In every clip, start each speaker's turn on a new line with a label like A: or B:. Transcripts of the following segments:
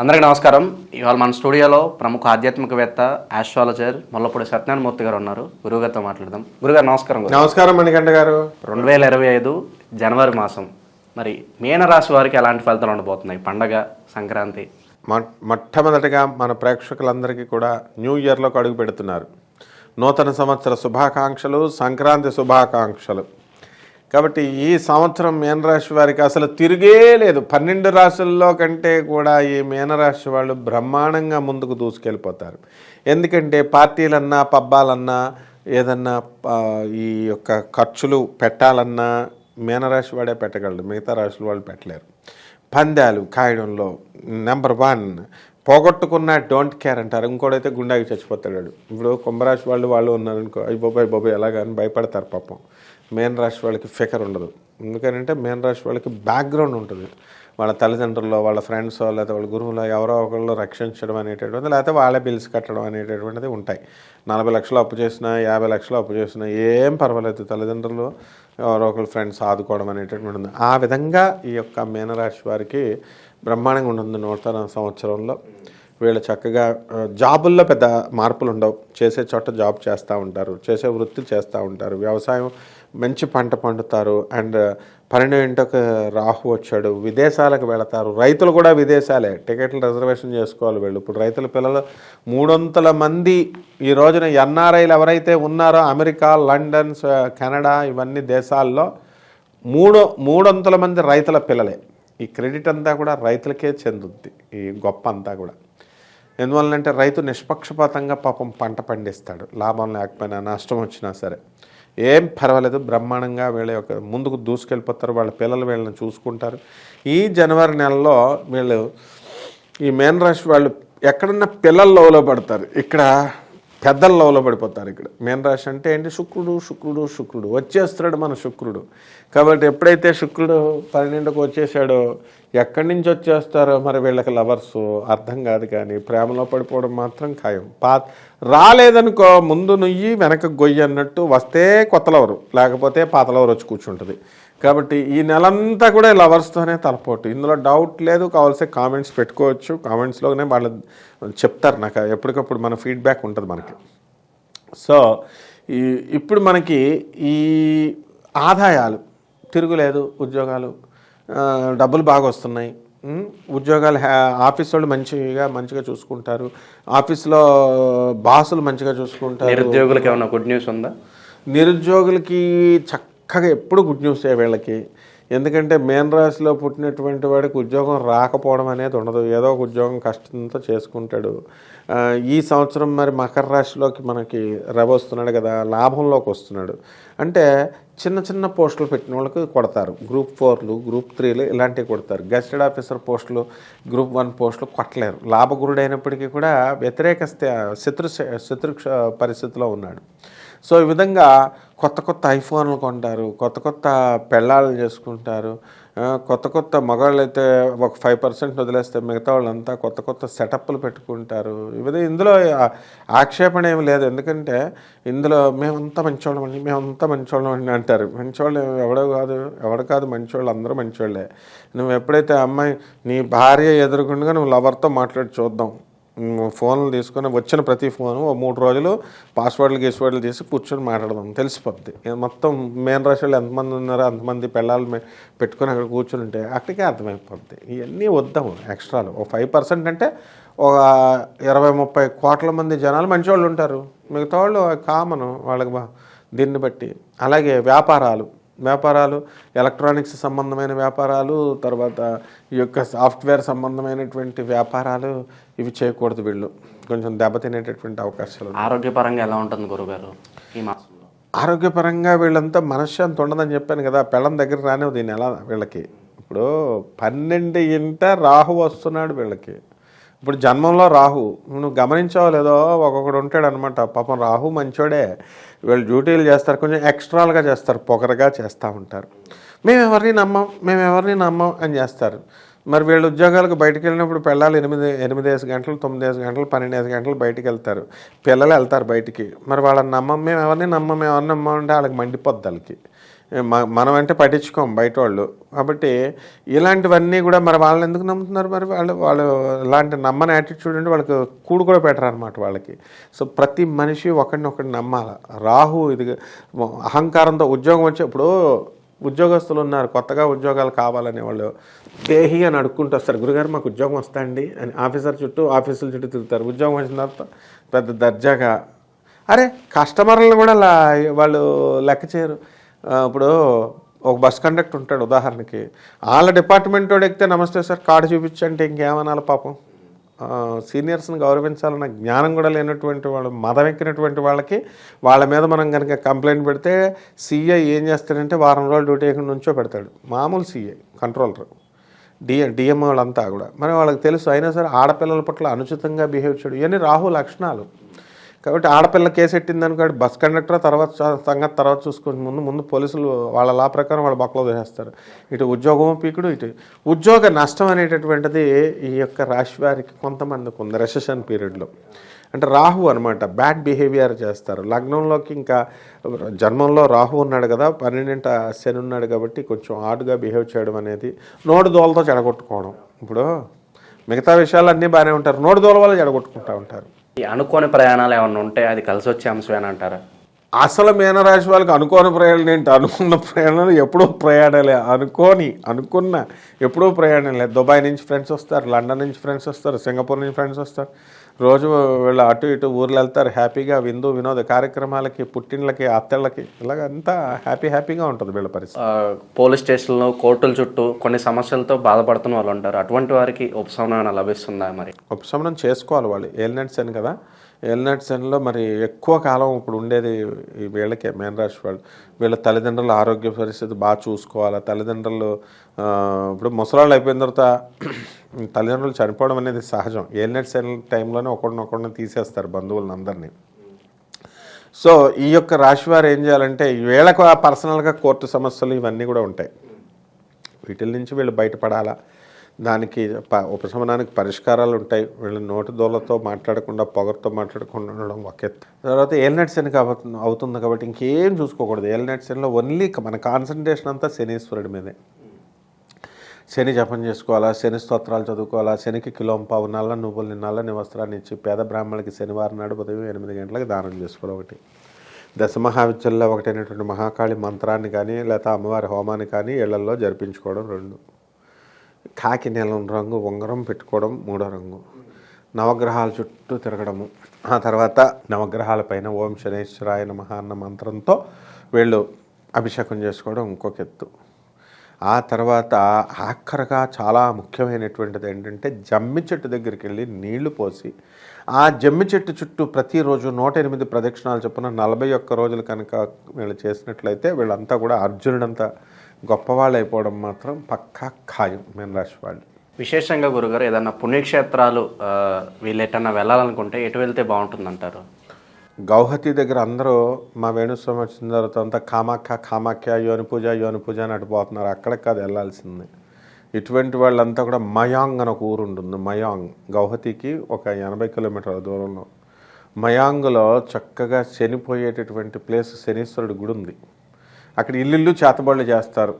A: అందరికీ నమస్కారం. ఇవాళ మన స్టూడియోలో ప్రముఖ ఆధ్యాత్మికవేత్త ఆస్ట్రాలజర్ ముల్లపూడి సత్యనారాయణమూర్తి గారు ఉన్నారు. గురువుగారితో మాట్లాడదాం. గురుగారు నమస్కారం గురు.
B: నమస్కారం మణికంఠ గారు.
A: రెండు వేల ఇరవై ఐదు జనవరి మాసం. మరి మీనరాశి వారికి ఎలాంటి ఫలితాలు ఉండబోతున్నాయి? పండగ సంక్రాంతి?
B: మొ- మొట్టమొదటిగా మన ప్రేక్షకులందరికీ కూడా న్యూ ఇయర్లోకి అడుగు పెడుతున్నారు. నూతన సంవత్సర శుభాకాంక్షలు సంక్రాంతి శుభాకాంక్షలు. కాబట్టి ఈ సంవత్సరం మీనరాశి వారికి అసలు తిరిగే లేదు. పన్నెండు రాశుల్లో కంటే కూడా ఈ మీనరాశి వాళ్ళు బ్రహ్మాండంగా ముందుకు దూసుకెళ్ళిపోతారు. ఎందుకంటే పార్టీలన్నా పబ్బాలన్నా ఏదన్నా ఈ యొక్క ఖర్చులు పెట్టాలన్నా మీనరాశి వాడే పెట్టగలడు. మిగతా రాశుల వాళ్ళు పెట్టలేరు. పందాలు కాయడంలో నెంబర్ వన్ పోగొట్టుకున్న డోంట్ కేర్ అంటారు. ఇంకోడైతే గుండాకి చచ్చిపోతాడు ఇప్పుడు కుంభరాశి వాళ్ళు వాళ్ళు ఉన్నారు అనుకో అయ్యి బాబాయ్ బాబాయ్ ఎలాగా అని భయపడతారు పాపం. మేన్ రాశి వాళ్ళకి ఫికర్ ఉండదు. ఎందుకంటే మేన్ రాశి వాళ్ళకి బ్యాక్గ్రౌండ్ ఉంటుంది. వాళ్ళ తల్లిదండ్రుల్లో వాళ్ళ ఫ్రెండ్స్ లేకపోతే వాళ్ళ గురువులు ఎవరో ఒకళ్ళు రక్షించడం అనేటటువంటిది లేకపోతే వాళ్ళే బిల్స్ కట్టడం అనేటటువంటిది ఉంటాయి. నలభై లక్షలు అప్పు చేసినా యాభై లక్షలు అప్పు చేసినా ఏం పర్వాలేదు. తల్లిదండ్రులు ఎవరో ఒకళ్ళు ఫ్రెండ్స్ ఆదుకోవడం అనేటటువంటి ఉంది ఆ విధంగా ఈ యొక్క మీనరాశి వారికి బ్రహ్మాండంగా ఉంటుంది. నూతన సంవత్సరంలో వీళ్ళు చక్కగా జాబుల్లో పెద్ద మార్పులు ఉండవు చేసే చోట జాబ్ చేస్తూ ఉంటారు. చేసే వృత్తి చేస్తూ ఉంటారు. వ్యవసాయం మంచి పంట పండుతారు. అండ్ పన్నెండు రాహు వచ్చాడు. విదేశాలకు వెళతారు. రైతులు కూడా విదేశాలే. టికెట్లు రిజర్వేషన్ చేసుకోవాలి వీళ్ళు. ఇప్పుడు రైతుల పిల్లలు మూడొంతుల మంది ఈ రోజున ఎన్ఆర్ఐలు ఎవరైతే ఉన్నారో అమెరికా లండన్ కెనడా ఇవన్నీ దేశాల్లో మూడు మూడొంతుల మంది రైతుల పిల్లలే. ఈ క్రెడిట్ అంతా కూడా రైతులకే చెందుద్ది. ఈ గొప్ప అంతా కూడా. ఎందువల్లంటే రైతు నిష్పక్షపాతంగా పాపం పంట పండిస్తాడు. లాభం లేకపోయినా నష్టం వచ్చినా సరే. ఏం పర్వాలేదు బ్రహ్మాండంగా వీళ్ళ యొక్క ముందుకు దూసుకెళ్ళిపోతారు వాళ్ళ పిల్లలు వీళ్ళని చూసుకుంటారు. ఈ జనవరి నెలలో వీళ్ళు ఈ మేన్ రాశి వాళ్ళు ఎక్కడన్నా పిల్లలు లోలో పడతారు. ఇక్కడ పెద్దల లోలో పడిపోతారు ఇక్కడ. మేన్ రాశి అంటే ఏంటి? శుక్రుడు శుక్రుడు శుక్రుడు. వచ్చేస్తాడు మన శుక్రుడు. కాబట్టి ఎప్పుడైతే శుక్రుడు పన్నెండుకు వచ్చేసాడో ఎక్కడి నుంచి వచ్చేస్తారో మరి వీళ్ళకి లవర్స్ అర్థం కాదు కానీ ప్రేమలో పడిపోవడం మాత్రం ఖాయం. పా రాలేదనుకో ముందు నుయ్యి వెనక గొయ్యి అన్నట్టు వస్తే కొత్త లవరు లేకపోతే పాత లవరు వచ్చి కూర్చుంటుంది. కాబట్టి ఈ నెలంతా కూడా లవర్స్తోనే తలపోటు. ఇందులో డౌట్ లేదు కావాల్సిన కామెంట్స్ పెట్టుకోవచ్చు. కామెంట్స్లోనే వాళ్ళు చెప్తారు నాకు ఎప్పటికప్పుడు మన ఫీడ్బ్యాక్ ఉంటుంది మనకి. సో ఈ ఇప్పుడు మనకి ఈ ఆదాయాలు తిరుగులేదు ఉద్యోగాలు డబ్బులు బాగా వస్తున్నాయి. ఉద్యోగాలు హ్యా- ఆఫీస్ వాళ్ళు మంచిగా మంచిగా చూసుకుంటారు. ఆఫీస్లో బాసులు మంచిగా చూసుకుంటారు.
A: నిరుద్యోగులకు ఏమైనా గుడ్ న్యూస్ ఉందా?
B: నిరుద్యోగులకి చక్కగా ఎప్పుడు గుడ్ న్యూసే వీళ్ళకి. ఎందుకంటే మేన్ రాశిలో పుట్టినటువంటి వాడికి ఉద్యోగం రాకపోవడం అనేది ఉండదు. ఏదో ఒక ఉద్యోగం కష్టంతో చేసుకుంటాడు. ఈ సంవత్సరం మరి మకర రాశిలోకి మనకి రవి వస్తున్నాడు కదా లాభంలోకి వస్తున్నాడు. అంటే చిన్న చిన్న పోస్టులు పెట్టిన వాళ్ళకి కొడతారు. గ్రూప్ ఫోర్లు గ్రూప్ త్రీలు ఇలాంటివి కొడతారు. గెస్టెడ్ ఆఫీసర్ పోస్టులు గ్రూప్ వన్ పోస్టులు కొట్టలేరు. లాభగురుడు అయినప్పటికీ కూడా వ్యతిరేక శత్రు శత్రు పరిస్థితిలో ఉన్నాడు. సో ఈ విధంగా కొత్త కొత్త ఐఫోన్లు కొంటారు కొత్త కొత్త పెళ్ళాలు చేసుకుంటారు కొత్త కొత్త మగవాళ్ళు అయితే ఒక ఫైవ్ పర్సెంట్ వదిలేస్తే మిగతా వాళ్ళంతా కొత్త కొత్త సెటప్లు పెట్టుకుంటారు. ఈ ఇందులో ఆక్షేపణ ఏమి లేదు. ఎందుకంటే ఇందులో మేమంతా మంచోళ్ళం అండి మేమంతా మంచోళ్ళం అండి అంటారు. మంచోళ్ళు ఎవడో కాదు ఎవడు కాదు మంచోళ్ళు అందరూ మంచోళ్ళే. నువ్వు ఎప్పుడైతే అమ్మాయి నీ భార్య ఎదురుకుండా నువ్వు లవర్తో మాట్లాడి చూద్దాం. ఫోన్లు తీసుకొని వచ్చిన ప్రతి ఫోను ఓ మూడు రోజులు పాస్వర్డ్లు గీస్వర్డ్లు తీసి కూర్చొని మాట్లాడదాం. తెలిసిపోద్ది. మొత్తం మెయిన్ రాష్ట్రాలు ఎంతమంది ఉన్నారో అంతమంది పిల్లలు పెట్టుకొని అక్కడ కూర్చొని ఉంటే అక్కడికే అర్థమైపోద్ది. ఇవన్నీ వద్దాము ఎక్స్ట్రాలు. ఒక ఫైవ్ పర్సెంట్ అంటే ఒక ఇరవై ముప్పై కోట్ల మంది జనాలు మంచి వాళ్ళు ఉంటారు. మిగతా వాళ్ళు కామన్ వాళ్ళకి దీన్ని బట్టి. అలాగే వ్యాపారాలు. వ్యాపారాలు ఎలక్ట్రానిక్స్ సంబంధమైన వ్యాపారాలు తర్వాత ఈ యొక్క సాఫ్ట్వేర్ సంబంధమైనటువంటి వ్యాపారాలు ఇవి చేయకూడదు వీళ్ళు. కొంచెం దెబ్బతినేటటువంటి అవకాశాలు.
A: ఆరోగ్యపరంగా ఎలా ఉంటుంది గురుగారు ఈ మాసంలో?
B: ఆరోగ్యపరంగా వీళ్ళంతా మనశ్శాంతి ఉండదని చెప్పాను కదా పెళ్ళం దగ్గర రానివ్వదు దీన్ని ఎలా వీళ్ళకి. ఇప్పుడు పన్నెండు ఇంట రాహు వస్తున్నాడు వీళ్ళకి. ఇప్పుడు జన్మంలో రాహు. నువ్వు గమనించావు లేదో? ఒక్కొక్కడు ఉంటాడు అనమాట పాపం రాహు మంచోడే. వీళ్ళు డ్యూటీలు చేస్తారు. కొంచెం ఎక్స్ట్రాలుగా చేస్తారు. పొగరగా చేస్తూ ఉంటారు. మేము ఎవరిని నమ్మం? మేము ఎవరిని నమ్మం అని చేస్తారు. మరి వీళ్ళు ఉద్యోగాలకు బయటికి వెళ్ళినప్పుడు పిల్లలు ఎనిమిది ఎనిమిదేసి గంటలు తొమ్మిదేసి గంటలు పన్నెండేసి గంటలు బయటికి వెళ్తారు. పిల్లలు వెళ్తారు బయటికి. మరి వాళ్ళని నమ్మం? మేము ఎవరిని నమ్మం? మేము ఎవరిని నమ్మం అంటే వాళ్ళకి మండిపోద్ది వాళ్ళకి. మనం అంటే పట్టించుకోం బయట వాళ్ళు కాబట్టి ఇలాంటివన్నీ కూడా మరి వాళ్ళని ఎందుకు నమ్ముతున్నారు మరి? వాళ్ళు వాళ్ళు ఇలాంటి నమ్మని యాటిట్యూడ్ అంటే వాళ్ళకి కూడు కూడా పెట్టరు అనమాట వాళ్ళకి. సో ప్రతి మనిషి ఒకరిని ఒకరిని నమ్మాలి. రాహు ఇది అహంకారంతో ఉద్యోగం వచ్చేప్పుడు ఉద్యోగస్తులు ఉన్నారు కొత్తగా ఉద్యోగాలు కావాలనే వాళ్ళు. దేహి అని అడుక్కుంటూ వస్తారు గురుగారు మాకు ఉద్యోగం వస్తాయండి అని ఆఫీసర్ చుట్టూ ఆఫీసుల చుట్టూ తిరుగుతారు. ఉద్యోగం వచ్చిన తర్వాత పెద్ద దర్జాగా. అరే కస్టమర్లను కూడా లా వాళ్ళు లెక్క చేయరు. ఇప్పుడు ఒక బస్ కండక్టర్ ఉంటాడు ఉదాహరణకి. వాళ్ళ డిపార్ట్మెంట్ వాడు ఎక్కితే నమస్తే సార్ కార్డు చూపించంటే ఇంకేమనాలి పాపం. సీనియర్స్ని గౌరవించాలన్న జ్ఞానం కూడా లేనటువంటి వాళ్ళు మదం ఎక్కినటువంటి వాళ్ళకి వాళ్ళ మీద మనం కనుక కంప్లైంట్ పెడితే సీఐ ఏం చేస్తాడంటే వారం రోజులు డ్యూటీ ఎక్కడి నుంచో పెడతాడు. మామూలు సీఐ కంట్రోలర్. డిఎం డిఎం వాళ్ళంతా కూడా. మరి వాళ్ళకి తెలుసు అయినా సరే ఆడపిల్లల పట్ల అనుచితంగా బిహేవ్ చేయడం. ఇవన్నీ రాహు లక్షణాలు. కాబట్టి ఆడపిల్ల కేసు ఎట్టింది అనుకోండి బస్ కండక్టర్ తర్వాత సంగతి తర్వాత చూసుకుని ముందు ముందు పోలీసులు వాళ్ళ లా ప్రకారం వాళ్ళ బక్కలో వేసేస్తారు ఇటు ఉద్యోగం పీకుడు ఇటు ఉద్యోగ నష్టం అనేటటువంటిది ఈ యొక్క రాశి వారికి కొంతమందికి ఉంది రెసెషన్ పీరియడ్లో అంటే రాహు అనమాట బ్యాడ్ బిహేవియర్ చేస్తారు. లగ్నంలోకి ఇంకా జన్మంలో రాహు ఉన్నాడు కదా పన్నెండింట శని ఉన్నాడు కాబట్టి కొంచెం ఆడుగా బిహేవ్ చేయడం అనేది నోటు దోలతో చెడగొట్టుకోవడం. ఇప్పుడు మిగతా విషయాలు అన్నీ బాగానే ఉంటారు. నోటు దోల వల్ల చెడగొట్టుకుంటూ ఉంటారు.
A: ఈ అనుకోని ప్రయాణాలు ఏమైనా ఉంటే అది కలిసి వచ్చే అంశమేనా అంటారా?
B: అసలు మీనరాశి వాళ్ళకి అనుకోని ప్రయాణం ఏంటి? అనుకున్న ప్రయాణాలు ఎప్పుడూ ప్రయాణాలే. అనుకోని అనుకున్న ఎప్పుడూ ప్రయాణాలే. దుబాయ్ నుంచి ఫ్రెండ్స్ వస్తారు లండన్ నుంచి ఫ్రెండ్స్ వస్తారు సింగపూర్ నుంచి ఫ్రెండ్స్ వస్తారు. రోజు వీళ్ళు అటు ఇటు ఊర్లు వెళ్తారు హ్యాపీగా విందు వినోద కార్యక్రమాలకి పుట్టినలకి అత్తళ్ళకి ఇలాగ అంతా హ్యాపీ హ్యాపీగా ఉంటుంది వీళ్ళ పరిస్థితి.
A: పోలీస్ స్టేషన్లో కోర్టుల చుట్టూ కొన్ని సమస్యలతో బాధపడుతున్న వాళ్ళు ఉంటారు. అటువంటి వారికి ఉపశమనం లభిస్తుందా మరి?
B: ఉపశమనం చేసుకోవాలి వాళ్ళు. ఏలినట్స్ అని కదా. ఎల్నట్సన్లో మరి ఎక్కువ కాలం ఇప్పుడు ఉండేది ఈ వీళ్ళకే మేన్ రాశి వాళ్ళు. వీళ్ళ తల్లిదండ్రుల ఆరోగ్య పరిస్థితి బాగా చూసుకోవాలి? తల్లిదండ్రులు ఇప్పుడు ముసలాళ్ళు అయిపోయిన తర్వాత తల్లిదండ్రులు చనిపోవడం అనేది సహజం. ఎల్నట్సన్ టైంలోనే ఒకడినొకడిని తీసేస్తారు బంధువులను అందరినీ. సో ఈ యొక్క రాశి వారు ఏం చేయాలంటే వీళ్ళకు ఆ పర్సనల్గా కోర్టు సమస్యలు ఇవన్నీ కూడా ఉంటాయి. వీటిల నుంచి వీళ్ళు బయటపడాలా? దానికి ప- ఉపశమనానికి పరిష్కారాలు ఉంటాయి. వీళ్ళు నోటి దోలతో మాట్లాడకుండా పొగరుతో మాట్లాడకుండా ఉండడం ఒక. తర్వాత ఏలినట్ శనికి అవుతుంది అవుతుంది కాబట్టి ఇంకేం చూసుకోకూడదు. ఏల్నట్ శనిలో ఓన్లీ మన కాన్సన్ట్రేషన్ అంతా శనీశ్వరుడి మీదే. శని జపం చేసుకోవాలా? శని స్తోత్రాలు చదువుకోవాలా? శనికి కిలో పావు నల్ల నువ్వులు నిన్నాలా నివస్త్రాన్ని ఇచ్చి పేద బ్రాహ్మణులకి శనివారం నాడు ఉదయం ఎనిమిది గంటలకు దానం చేసుకోవడం ఒకటి. దశమహావిద్యల్లో ఒకటైనటువంటి మహాకాళి మంత్రాన్ని కానీ లేకపోతే అమ్మవారి హోమాన్ని కానీ ఇళ్ళల్లో జరిపించుకోవడం రెండు. కాకి నీలం రంగు ఉంగరం పెట్టుకోవడం మూడో రంగు. నవగ్రహాల చుట్టూ తిరగడము. ఆ తర్వాత నవగ్రహాల పైన ఓం శనేశ్వరాయ నమః అన్న మంత్రంతో వీళ్ళు అభిషేకం చేసుకోవడం ఇంకొక ఎత్తు ఆ తర్వాత ఆఖరగా చాలా ముఖ్యమైనటువంటిది ఏంటంటే జమ్మి చెట్టు దగ్గరికి వెళ్ళి నీళ్ళు పోసి ఆ జమ్మి చెట్టు చుట్టూ ప్రతిరోజు నూట ఎనిమిది ప్రదక్షిణాలు చొప్పున నలభై ఒక్క రోజులు కనుక వీళ్ళు చేసినట్లయితే వీళ్ళంతా కూడా అర్జునుడంతా గొప్పవాళ్ళు అయిపోవడం మాత్రం పక్కా ఖాయం మీన రాశి వాళ్ళు.
A: విశేషంగా గురుగారు ఏదన్నా పుణ్యక్షేత్రాలు వీళ్ళు ఎటన్నా వెళ్ళాలనుకుంటే ఎటు వెళ్తే బాగుంటుందంటారు?
B: గౌహతి దగ్గర అందరూ మా వేణుస్వామి వచ్చిన తర్వాత అంతా కామాఖ్య కామాఖ్య యోని పూజ యోని పూజ అని అటు పోతున్నారు. అక్కడికి కాదు వెళ్ళాల్సింది. ఇటువంటి వాళ్ళంతా కూడా మయాంగ్ అని ఒక ఊరు ఉంటుంది. మయాంగ్. గౌహతికి ఒక ఎనభై కిలోమీటర్ల దూరంలో. మయాంగ్లో చక్కగా చనిపోయేటటువంటి ప్లేస్ శనీశ్వరుడి గుడి ఉంది. అక్కడ ఇల్లుళ్ళు చేతబళ్ళు చేస్తారు.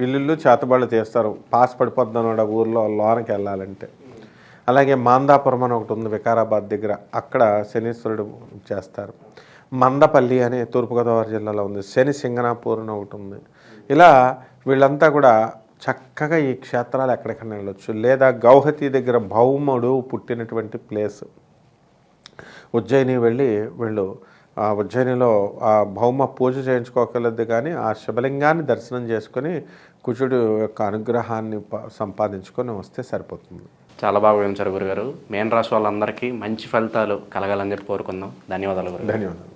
B: ఇల్లుళ్ళు చేతబళ్ళు తీస్తారు. పాస్ పడిపోద్దాం ఊర్లో లోనకి వెళ్ళాలంటే. అలాగే మాందాపురం అని ఒకటి ఉంది వికారాబాద్ దగ్గర. అక్కడ శనీశ్వరుడు చేస్తారు. మందపల్లి అనే తూర్పుగోదావరి జిల్లాలో ఉంది. శని సింగనాపూర్ అని ఒకటి ఉంది. ఇలా వీళ్ళంతా కూడా చక్కగా ఈ క్షేత్రాలు ఎక్కడికైనా వెళ్ళొచ్చు. లేదా గౌహతి దగ్గర భౌముడు పుట్టినటువంటి ప్లేస్. ఉజ్జయిని వెళ్ళి వీళ్ళు ఉజ్జయినిలో ఆ భౌమ పూజ చేయించుకోగలదు కానీ ఆ శివలింగాన్ని దర్శనం చేసుకొని కుజుడు యొక్క అనుగ్రహాన్ని సంపాదించుకొని వస్తే సరిపోతుంది.
A: చాలా బాగా వివరించారు గురుగారు. మేన్ రాశి వాళ్ళందరికీ మంచి ఫలితాలు కలగాలని చెప్పి కోరుకుందాం. ధన్యవాదాలు
B: ధన్యవాదాలు.